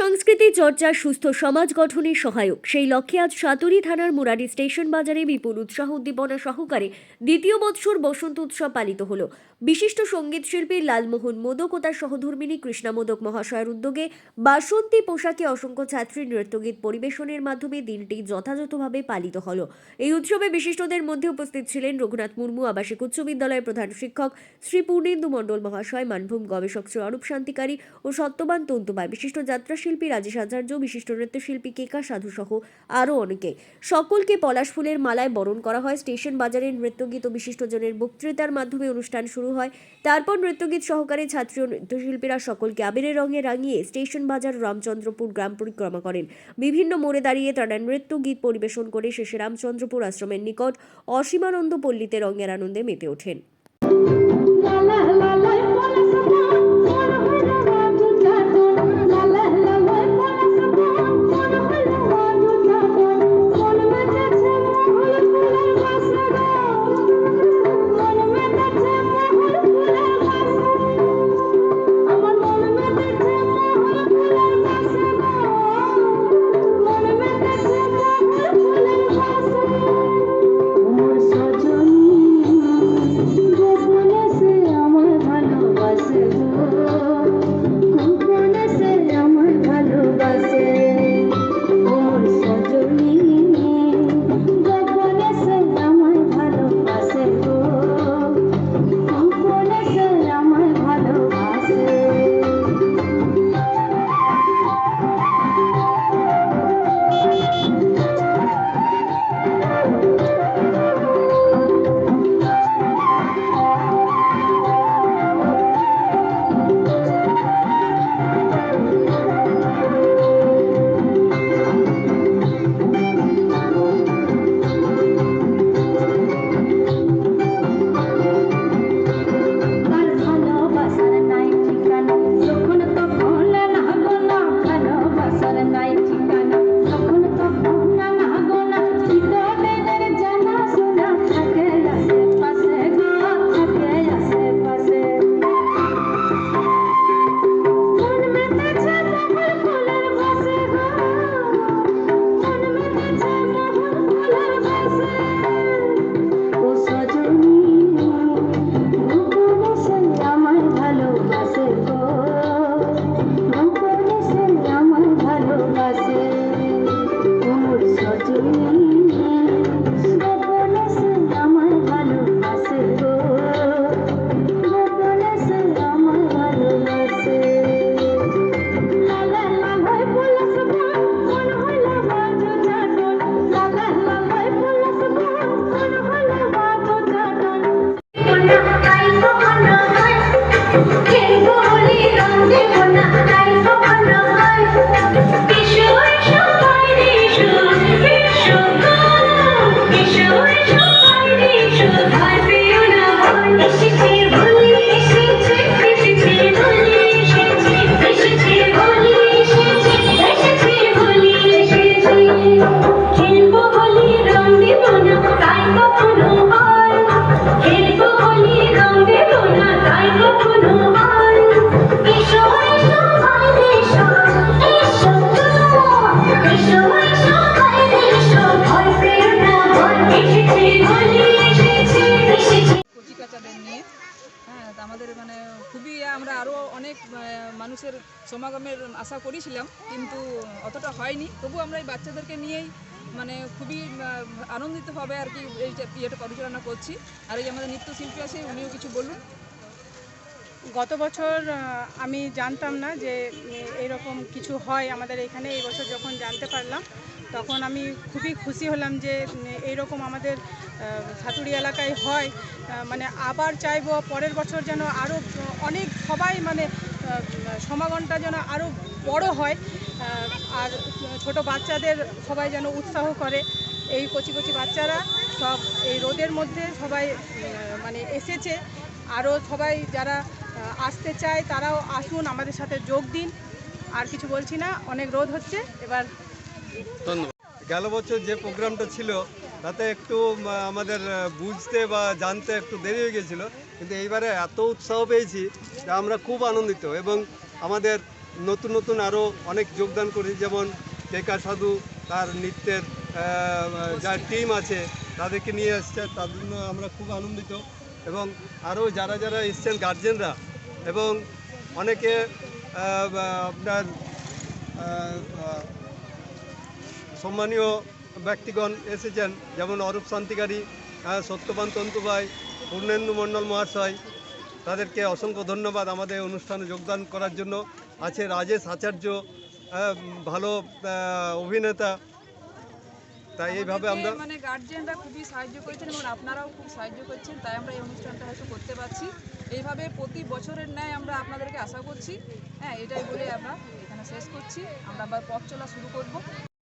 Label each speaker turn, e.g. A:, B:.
A: সংস্কৃতি চর্চা, সুস্থ সমাজ গঠনে সহায়ক। সেই লক্ষ্যে আজ সাতুরি থানার মুরারি স্টেশন বাজারে বিপুল উৎসাহ, উদ্দীপনা সহকারে দ্বিতীয় বৎসর বসন্ত উৎসব পালিত হল। বিশিষ্ট সংগীত শিল্পী লালমোহন মোদক ও তার সহধর্মিনী কৃষ্ণা মোদক মহাশয়ের উদ্যোগে বাসন্তী পোশাকে অসংখ্য ছাত্রী নৃত্যগীত পরিবেশনের মাধ্যমে দিনটি যথাযথভাবে পালিত হল। এই উৎসবে বিশিষ্টদের মধ্যে উপস্থিত ছিলেন রঘুনাথ মুর্মু, আবাসিক উচ্চ বিদ্যালয়ের প্রধান শিক্ষক শ্রী পূর্ণেন্দু মণ্ডল মহাশয়, মানভূম গবেষক শ্রী অরূপ শান্তিকারী ও সত্যবান তন্তুবাই বিশিষ্ট যাত্রাশিল্পী রাজেশ আচার্য, বিশিষ্ট নৃত্যশিল্পী কেকা সাধু সহ আরও অনেকে। সকলকে পলাশ ফুলের মালায় বরণ করা হয়। স্টেশন বাজারের নৃত্যগীত ও বিশিষ্টজনের বক্তৃতার মাধ্যমে অনুষ্ঠান শুরু হয়। তারপর নৃত্যগীত সহকারে ছাত্রী ও নৃত্যশিল্পীরা সকলকে আবিরের রঙে রাঙিয়ে স্টেশন বাজার রামচন্দ্রপুর গ্রাম পরিক্রমা করেন। বিভিন্ন মোড়ে দাঁড়িয়ে তারা নৃত্য গীত পরিবেশন করে শেষে রামচন্দ্রপুর আশ্রমের নিকট অসীমানন্দ পল্লীতে রঙের আনন্দে মেতে ওঠেন।
B: do হ্যাঁ
C: আমাদের মানে খুবই আমরা আরও অনেক মানুষের সমাগমের আশা করেছিলাম, কিন্তু অতটা হয়নি। তবু আমরা এই বাচ্চাদেরকে নিয়েই মানে খুবই আনন্দিতভাবে আর কি এই ইয়েটা পরিচালনা করছি। আর এই আমাদের নৃত্যশিল্পী আছে, উনিও কিছু বলুন।
D: গত বছর আমি জানতাম না যে এরকম কিছু হয় আমাদের এখানে। এই বছর যখন জানতে পারলাম, তখন আমি খুবই খুশি হলাম যে এইরকম আমাদের সাতুরি এলাকায় হয়। মানে আবার চাইব, পরের বছর যেন আরও অনেক সবাই মানে সমাগমটা যেন আরও বড় হয় আর ছোট বাচ্চাদের সবাই যেন উৎসাহ করে। এই কচি কচি বাচ্চারা সব এই রোদের মধ্যে সবাই মানে এসেছে। আরও সবাই যারা আসতে চায় তারাও আসুন আমাদের সাথে যোগ দিন। আর কিছু বলছি না অনেক রোদ হচ্ছে এবার
E: গেল বছর যে প্রোগ্রামটা ছিল তাতে একটু আমাদের বুঝতে বা জানতে একটু দেরি হয়ে গেছিল কিন্তু এইবারে এত উৎসাহ পেয়েছি যে আমরা খুব আনন্দিত এবং আমাদের নতুন নতুন আরও অনেক যোগদান করেছে যেমন টেকা সাধু তার নৃত্যের যার টিম আছে তাদেরকে নিয়ে এসছে তার জন্য আমরা খুব আনন্দিত। এবং আরও যারা যারা এসছেন গার্জেনরা এবং অনেকে আপনার সম্মানীয় ব্যক্তিগণ এসেছেন, যেমন অরূপ শান্তিকারী সত্যবান তন্তুভাই পূর্ণেন্দু মণ্ডল মহাশয়, তাদেরকে অসংখ্য ধন্যবাদ আমাদের অনুষ্ঠানে যোগদান করার জন্য। আছে রাজেশ আচার্য ভালো অভিনেতা তাই এইভাবে আমরা
C: মানে গার্জিয়ানরা খুবই সাহায্য করেছেন এবং আপনারাও খুব সাহায্য করছেন তাই আমরা এই অনুষ্ঠানটা হয়তো করতে পারছি। এইভাবে প্রতি বছরের ন্যায় আমরা আপনাদেরকে আশা করছি। হ্যাঁ এটাই বলে আমরা এখানে শেষ করছি। আমরা আবার পথ চলা শুরু করব।